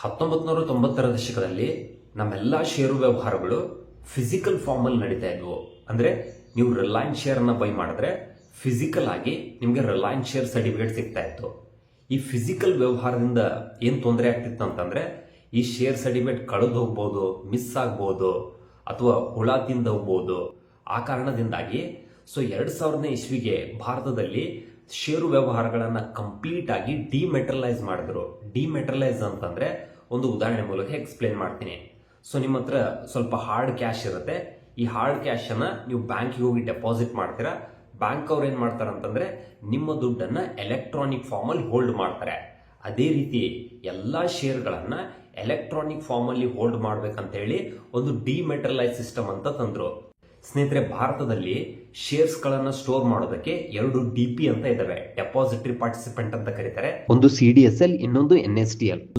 ಹತ್ತೊಂಬತ್ತು ನೂರ ತೊಂಬತ್ತರ ದಶಕದಲ್ಲಿ ನಮ್ಮೆಲ್ಲ ಷೇರು ವ್ಯವಹಾರಗಳು ಫಿಸಿಕಲ್ ಫಾರ್ಮಲ್ಲಿ ನಡೀತಾ ಇದ್ವು. ಅಂದ್ರೆ ನೀವು ರಿಲಯನ್ಸ್ ಶೇರ್ ಅನ್ನ ಬೈ ಮಾಡಿದ್ರೆ ಫಿಸಿಕಲ್ ಆಗಿ ನಿಮಗೆ ರಿಲಯನ್ಸ್ ಶೇರ್ ಸರ್ಟಿಫಿಕೇಟ್ ಸಿಗ್ತಾ ಇತ್ತು. ಈ ಫಿಸಿಕಲ್ ವ್ಯವಹಾರದಿಂದ ಏನು ತೊಂದರೆ ಆಗ್ತಿತ್ತು ಅಂತಂದ್ರೆ ಈ ಶೇರ್ ಸರ್ಟಿಫಿಕೇಟ್ ಕಳೆದು ಹೋಗ್ಬೋದು ಮಿಸ್ ಆಗ್ಬೋದು, ಅಥವಾ ಹುಳ ತಿಂದ ಹೋಗ್ಬೋದು. ಆ ಕಾರಣದಿಂದಾಗಿ ಸೊ ಎರಡು ಸಾವಿರನೇ ಇಸ್ವಿಗೆ ಭಾರತದಲ್ಲಿ ಷೇರು ವ್ಯವಹಾರಗಳನ್ನು ಕಂಪ್ಲೀಟ್ ಆಗಿ ಡಿಮೆಟರಲೈಸ್ ಮಾಡಿದ್ರು. ಡಿಮೆಟ್ರಲೈಸ್ ಅಂತಂದರೆ ಒಂದು ಉದಾಹರಣೆ ಮೂಲಕ ಎಕ್ಸ್ಪ್ಲೇನ್ ಮಾಡ್ತೀನಿ. ಸೊ ನಿಮ್ಮ ಹತ್ರ ಸ್ವಲ್ಪ ಹಾರ್ಡ್ ಕ್ಯಾಶ್ ಇರುತ್ತೆ. ಈ ಹಾರ್ಡ್ ಕ್ಯಾಶನ್ನು ನೀವು ಬ್ಯಾಂಕಿಗೆ ಹೋಗಿ ಡೆಪಾಸಿಟ್ ಮಾಡ್ತೀರಾ. ಬ್ಯಾಂಕ್ ಅವ್ರು ಏನು ಮಾಡ್ತಾರೆ ಅಂತಂದರೆ ನಿಮ್ಮ ದುಡ್ಡನ್ನು ಎಲೆಕ್ಟ್ರಾನಿಕ್ ಫಾರ್ಮಲ್ಲಿ ಹೋಲ್ಡ್ ಮಾಡ್ತಾರೆ. ಅದೇ ರೀತಿ ಎಲ್ಲ ಶೇರ್ಗಳನ್ನು ಎಲೆಕ್ಟ್ರಾನಿಕ್ ಫಾರ್ಮಲ್ಲಿ ಹೋಲ್ಡ್ ಮಾಡ್ಬೇಕಂತ ಹೇಳಿ ಒಂದು ಡಿಮೆಟ್ರಲೈಸ್ ಸಿಸ್ಟಮ್ ಅಂತ ತಂದ್ರು. ಸ್ನೇಹಿತರೆ, ಭಾರತದಲ್ಲಿ ಶೇರ್ಸ್ ಗಳನ್ನ ಸ್ಟೋರ್ ಮಾಡೋದಕ್ಕೆ ಎರಡು ಡಿಪಿ ಅಂತ ಇದಾವೆ. ಡೆಪಾಸಿಟರಿ ಪಾರ್ಟಿಸಿಪೆಂಟ್ ಅಂತ ಕರೀತಾರೆ. ಒಂದು ಸಿ ಎಲ್ ಇನ್ನೊಂದು ಎನ್ ಎಸ್ ಟಿ ಎಲ್